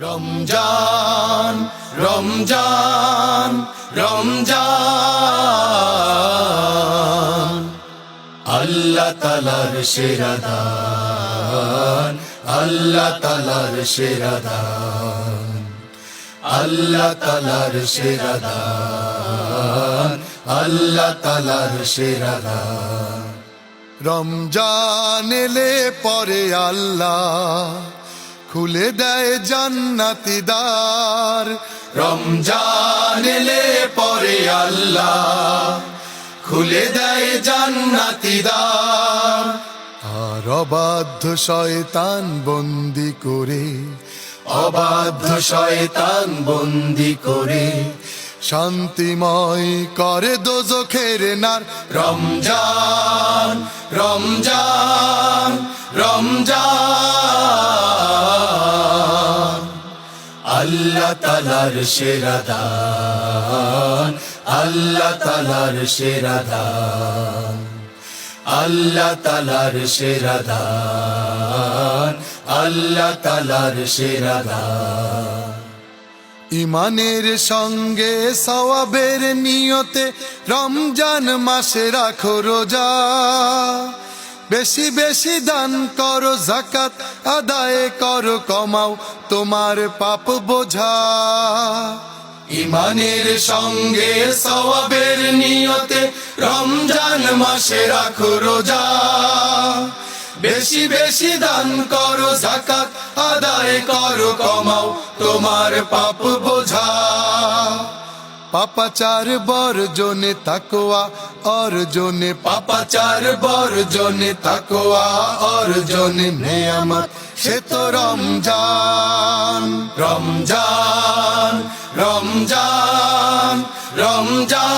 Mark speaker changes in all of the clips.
Speaker 1: রমজান রমজান রমজান। আল্লাহ তালার সেরাদান, আল্লাহ তালার সেরাদান। আল্লাহ তালার সেরাদান, আল্লাহ তালার সেরাদান। রমজান এলে পরে আল্লাহ খুলে দেয় জান্নাতি দ্বার। রমজান এলে পরে আল্লাহ খুলে দেয় জান্নাতি দ্বার। আর অবাধ্য শয়তান বন্দি করে, অবাধ্য শয়তান বন্দি করে, শান্তিময় করে দোজখের নার। রমজান রমজান রমজান। আল্লাহ তালার সেরাদান আল্লাহ তালার সেরাদান আল্লাহ তালার সেরাদান আল্লাহ তালার সেরাদান ইমানের সঙ্গে সওয়াবের নিয়তে রমজান মাসে রাখো রোজা। বেশি বেশি দান করো জাকাত আদায় করো, কমাও তোমার পাপ বোঝা। ইমানের সঙ্গে সওয়াবের নিয়তে রমজান মাসে রাখো রোজা। বেশি বেশি দান করো জাকাত আদায় করো, কমাও তোমার পাপ বোঝা। পাপাচার বর্জনে তাকোয়া অর্জনে পাপাচার বর্জনে তাকোয়া অর্জনে নেয়ামত। সে তো রমজান রমজান রমজান রমজান।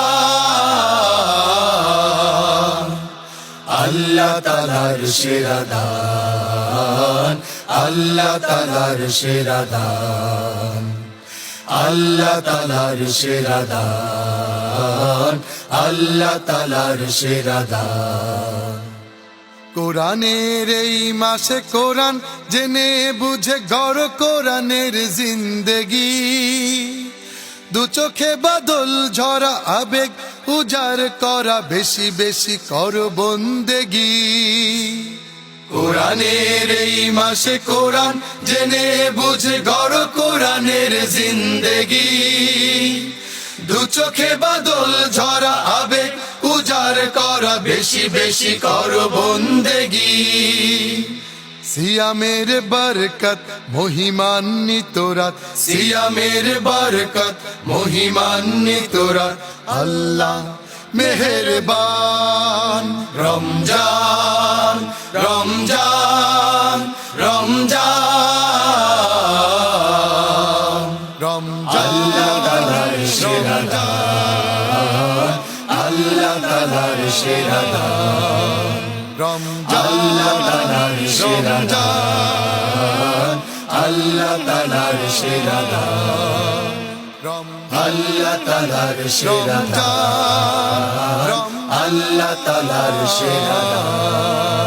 Speaker 1: আল্লাহ তালার সেরাদান, আল্লাহ তালার সেরাদান। আল্লাহ তালার সেরাদান আল্লাহ তালার সেরাদান কোরআনের এই মাসে কোরআন জেনে বুঝে গড় কোরআনের জিন্দেগি। দু চোখে বাদল, ঝরা আবেগ উজার করা বেশি বেশি কর বন্দেগি। কোরআনের এই মাসে কোরআন জেনে বুঝে গড় কোরআনের জিন্দেগি। দু চোখে বাদল ঝরা আবেগ উজার করা বেশি বেশি কর বন্দেগি। সিয়ামের বরকত, মহিমান্বিত রাত। সিয়ামের বরকত, মহিমান্বিত রাত। আল্লাহ মেহেরবান, রমজান রমজান রমজান রমজান আল্লাহ তালার সেরাদান রমজান রমজান আল্লাহ তালার সেরাদান আল্লাহ তালার সেরাদান আল্লাহ তালার সেরাদান